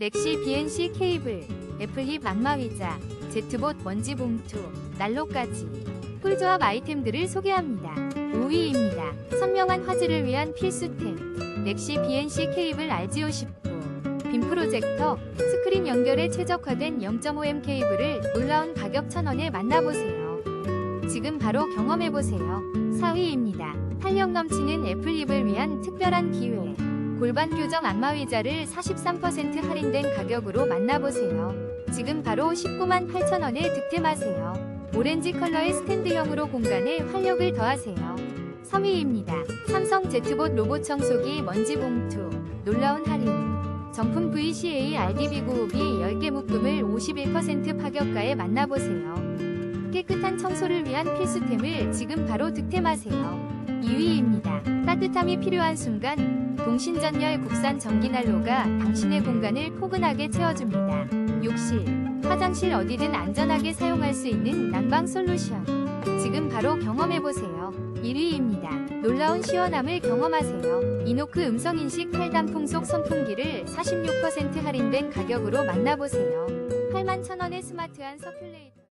렉시 BNC 케이블, 애플힙 악마의자, 제트봇 먼지 봉투, 난로까지 꿀조합 아이템들을 소개합니다. 5위입니다. 선명한 화질을 위한 필수템 렉시 BNC 케이블 RG59 빔 프로젝터 스크린 연결에 최적화된 0.5M 케이블을 놀라운 가격 1000원에 만나보세요. 지금 바로 경험해보세요. 4위입니다. 탄력 넘치는 애플립을 위한 특별한 기회. 골반 교정 안마 의자를 43% 할인된 가격으로 만나보세요. 지금 바로 19만 8천원에 득템하세요. 오렌지 컬러의 스탠드형으로 공간에 활력을 더하세요. 3위입니다. 삼성 제트봇 로봇 청소기 먼지 봉투. 놀라운 할인. 정품 VCA RDB 구호비 10개 묶음을 51% 파격가에 만나보세요. 깨끗한 청소를 위한 필수템을 지금 바로 득템하세요. 2위입니다. 따뜻함이 필요한 순간 동신전열 국산 전기난로가 당신의 공간을 포근하게 채워줍니다. 욕실, 화장실 어디든 안전하게 사용할 수 있는 난방 솔루션. 지금 바로 경험해보세요. 1위입니다. 놀라운 시원함을 경험하세요. 이노크 음성인식 탈단풍속 선풍기를 46% 할인된 가격으로 만나보세요. 81,000원의 스마트한 서큘레이터.